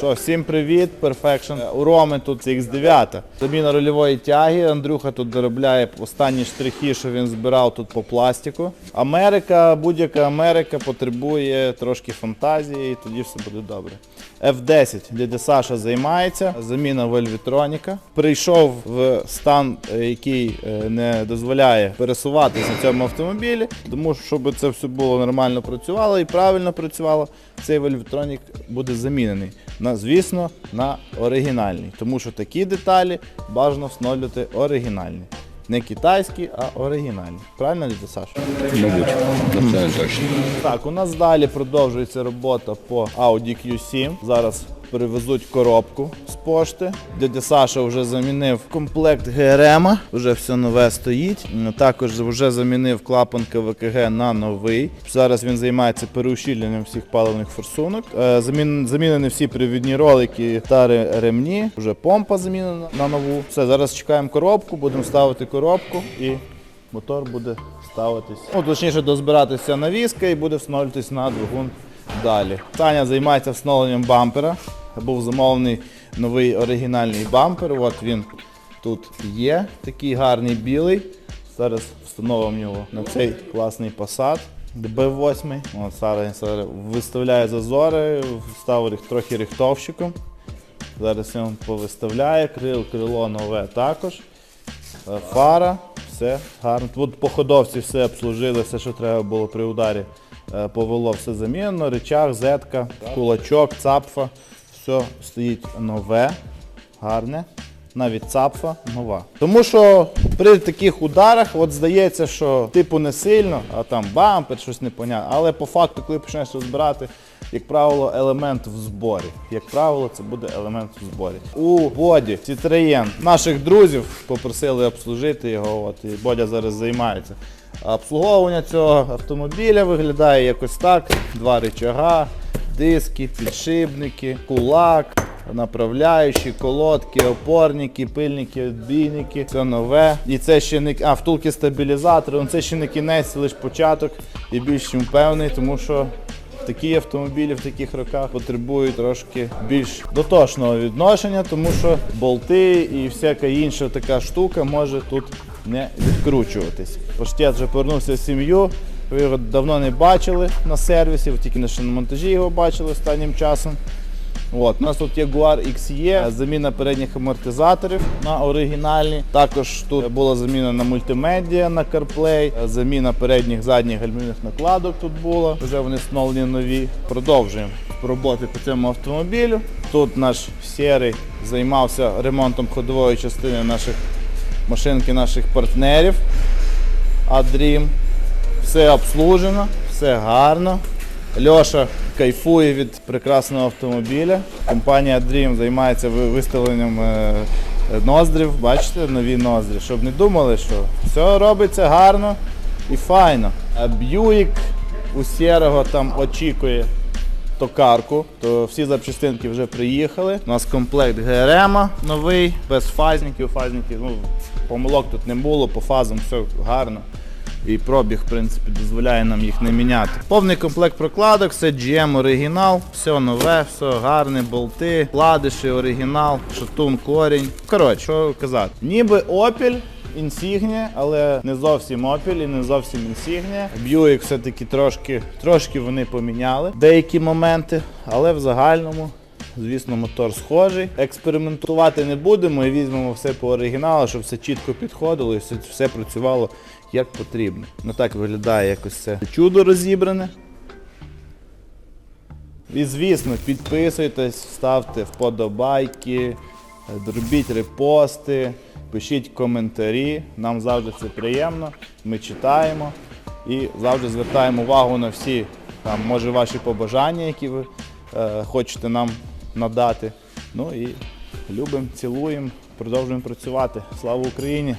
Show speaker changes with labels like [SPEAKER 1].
[SPEAKER 1] Що, всім привіт, Perfection. У Роми тут X9. Заміна рульової тяги. Андрюха тут доробляє останні штрихи, що він збирав тут по пластику. Америка, будь-яка Америка потребує трошки фантазії, і тоді все буде добре. F10 дядя Саша займається. Заміна вольвітроніка. Прийшов в стан, е, який е, не дозволяє пересуватися на цьому автомобілі, тому щоб це все було нормально працювало і правильно працювало, цей вольвітронік буде замінений. На, звісно, на оригінальний. Тому що такі деталі бажано встановлювати оригінальні. Не китайські, а оригінальні. Правильно, дядя Саша?
[SPEAKER 2] Мабуть, ну, це точно.
[SPEAKER 1] Так, у нас далі продовжується робота по Audi Q7. Зараз привезуть коробку з пошти. Дядя Саша вже замінив комплект ГРМ, вже все нове стоїть. Також вже замінив клапан КВКГ на новий. Зараз він займається переущільненням всіх паливних форсунок. Е, замінені всі привідні ролики та ремні. Вже помпа замінена на нову. Все, зараз чекаємо коробку, будемо ставити коробку і мотор буде ставитись. Ну, точніше, дозбиратися навіска і буде встановлюватись на двигун далі. Таня займається встановленням бампера. Був замовлений новий оригінальний бампер. От він тут є, такий гарний білий. Зараз встановимо його на цей класний. B8. От зараз, зараз виставляє зазори, вставив трохи рихтовщиком. Зараз він повиставляє, крил, крило нове також. Е, Фара, все гарно. Тут по ходовці все обслужили, все, що треба було при ударі. Е, Повело все замінено, речах, зетка, кулачок, цапфа. Все стоїть нове, гарне. Навіть цапфа нова. Тому що при таких ударах от здається, що типу не сильно, а там бампер, щось непонятне. Але по факту, коли почнеш розбирати, як правило, елемент в зборі. Як правило, це буде елемент в зборі. У Боді Citroën наших друзів попросили обслужити його. От, і Бодя зараз займається. Обслуговування цього автомобіля виглядає якось так: два рычага, диски, підшипники, кулак. Направляючі, колодки, опорники, пильники, відбійники, все нове. І це ще не а, втулки стабілізатори. Ну, це ще не кінець, лише початок і більш чим певний, тому що такі автомобілі в таких роках потребують трошки більш дотошного відношення, тому що болти і всяка інша така штука може тут не відкручуватись. Поштет вже повернувся в сім'ю. Ви його давно не бачили на сервісі, тільки на шиномонтажі його бачили останнім часом. От, у нас тут Jaguar XE, заміна передніх амортизаторів на оригінальні. Також тут була заміна на мультимедіа на CarPlay, заміна передніх задніх гальмівних накладок тут була. Вже вони встановлені нові. Продовжуємо роботи по цьому автомобілю. Тут наш серий займався ремонтом ходової частини наших машинки, наших партнерів. Адрім. Все обслужено, все гарно. Льоша кайфує від прекрасного автомобіля. Компанія Dream займається виставленням е, ноздрів. Бачите, нові ноздрі. Щоб не думали, що все робиться гарно і файно. А Б'юїк у Сєрого там очікує токарку, то всі запчастинки вже приїхали. У нас комплект ГРМ новий, без фазників. Фазників, ну, помилок тут не було, по фазам все гарно. І пробіг, в принципі, дозволяє нам їх не міняти. Повний комплект прокладок, все GM оригінал, все нове, все гарне, болти, вкладиші, оригінал, шатун, корінь. Коротше, що казати. Ніби Opel, Insignia, але не зовсім Opel і не зовсім Insignia. Buick все-таки трошки, трошки вони поміняли деякі моменти, але в загальному. Звісно, мотор схожий. Експериментувати не будемо і візьмемо все по оригіналу, щоб все чітко підходило і все, працювало як потрібно. Ну так виглядає якось це чудо розібране. І звісно, підписуйтесь, ставте вподобайки, робіть репости, пишіть коментарі. Нам завжди це приємно. Ми читаємо і завжди звертаємо увагу на всі там, може, ваші побажання, які ви е, хочете нам надати. Ну і любимо, цілуємо, продовжуємо працювати. Слава Україні!